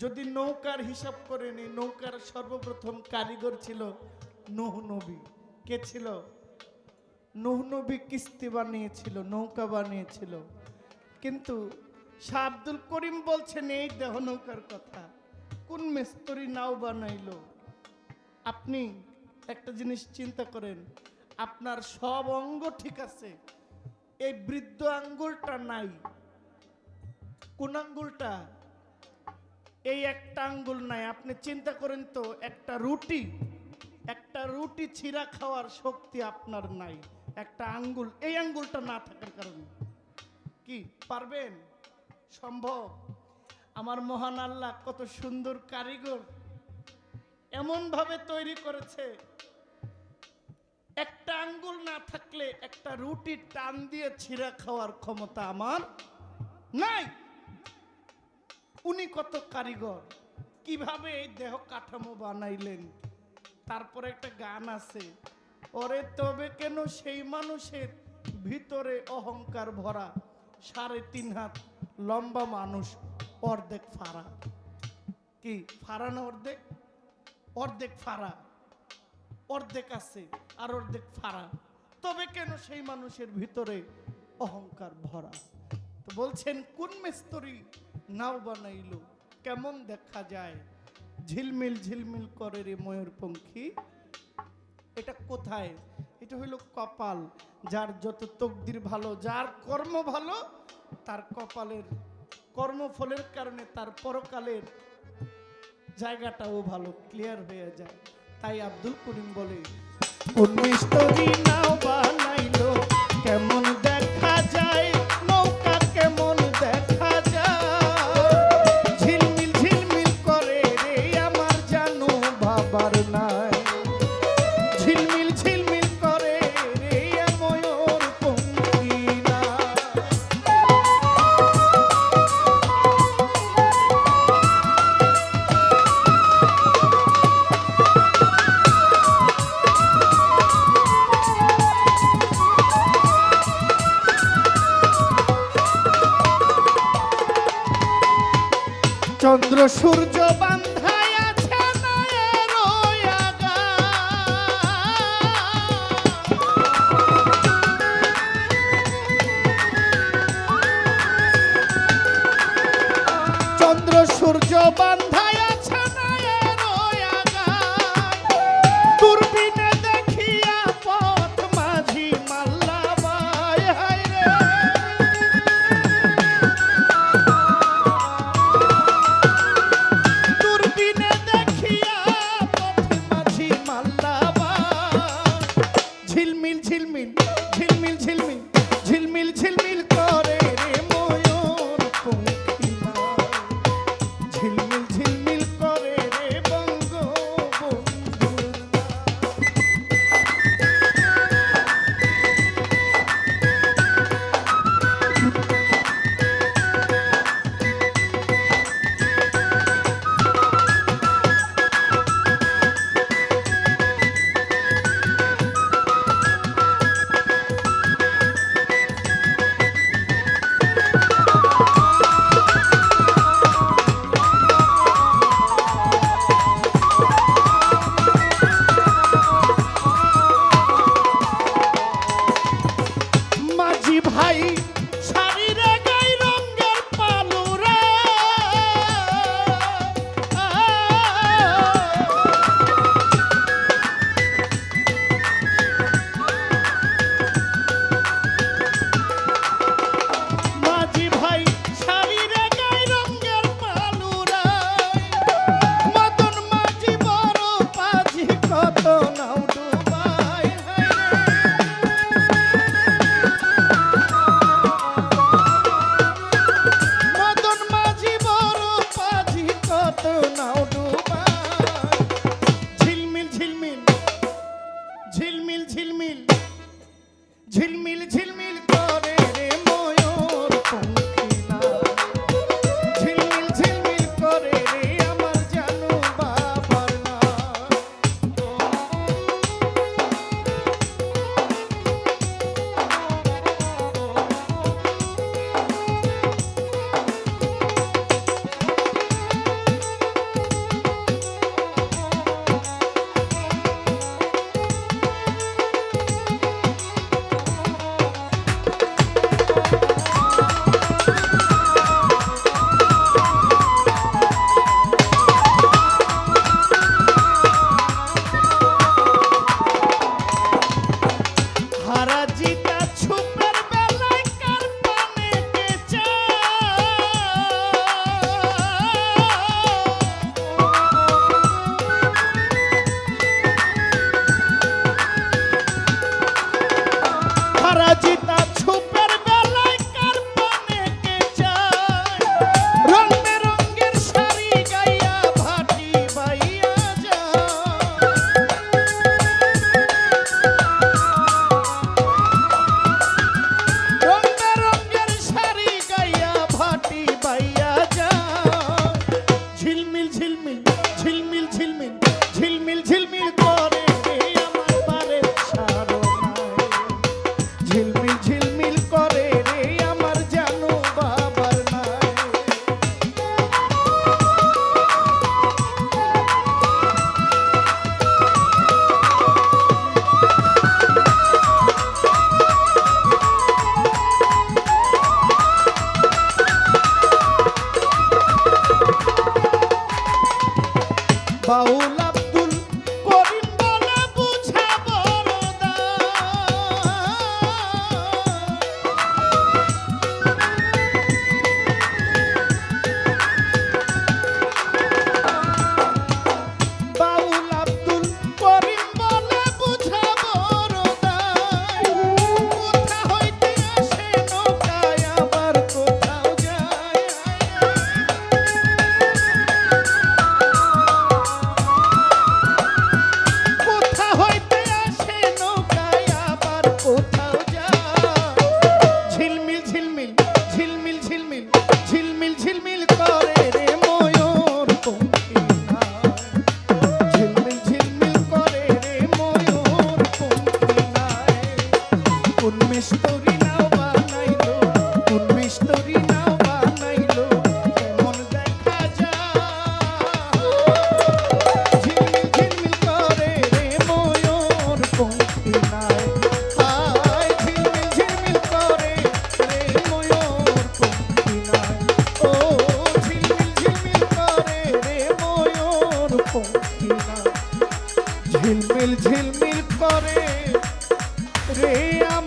যদি নৌকার হিসাব নৌকার সর্বপ্রথম কারিগর ছিল কে ছিল? কিস্তি বানিয়েছিল, নৌকা বানিয়েছিল। কিন্তু শাহ আব্দুল করিম বলছেন, এই দেহ নৌকার কথা। কোন মিস্তরি নাও বানাইলো? আপনি একটা জিনিস চিন্তা করেন, আপনার সব অঙ্গ ঠিক আছে এই বৃদ্ধ আঙ্গুলটা নাই। কোন আঙ্গুলটা? এই একটা আঙ্গুল নাই। আপনি চিন্তা করেন তো, একটা রুটি একটা রুটি ছিঁড়া খাওয়ার শক্তি আপনার নাই। একটা আঙ্গুল, এই আঙ্গুলটা না থাকার কারণে। কি, পারবেন? সম্ভব? আমার মহান আল্লাহ কত সুন্দর কারিগর। এমন ভাবে তৈরি করেছে। একটা আঙ্গুল না থাকলে একটা রুটি টান দিয়ে ছিঁড়া খাওয়ার ক্ষমতা আমার নাই। উনি কত কারিগর, কীভাবে এই দেহ কাঠামো বানাইলেন? তারপরে একটা গান আছে, ওরে তবে কেন সেই মানুষের ভিতরে অহংকার ভরা? সাড়ে তিন হাত লম্বা মানুষ, অর্ধেক ফাড়া। কি, ফাড়া না অর্ধেক? অর্ধেক ফাড়া। অর্ধেক আছে আর অর্ধেক ফাড়া। তবে কেন সেই মানুষের ভিতরে অহংকার ভরা? তো বলছেন, কোন মিস্তরি নাও বানাইলো? কেমন দেখা যায়? ঝিলমিল ঝিলমিল করে রে ময়ূরপঙ্খী এটা কোথায়? এটা হইল কপাল। যার যত তকদির ভালো, যার কর্ম ভালো, তার কপালের কর্মফলের কারণে তার পরকালের জায়গাটাও ভালো ক্লিয়ার হয়ে যায়। তাই আব্দুল করিম বলে উনিশ তো নাও বানাইলো। চন্দ্র সূর্য বান্ধায়। চন্দ্র সূর্য kill you. পরাজিতা ছুপের বেলায় কার baú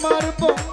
আমার বঙ্গবন্ধুর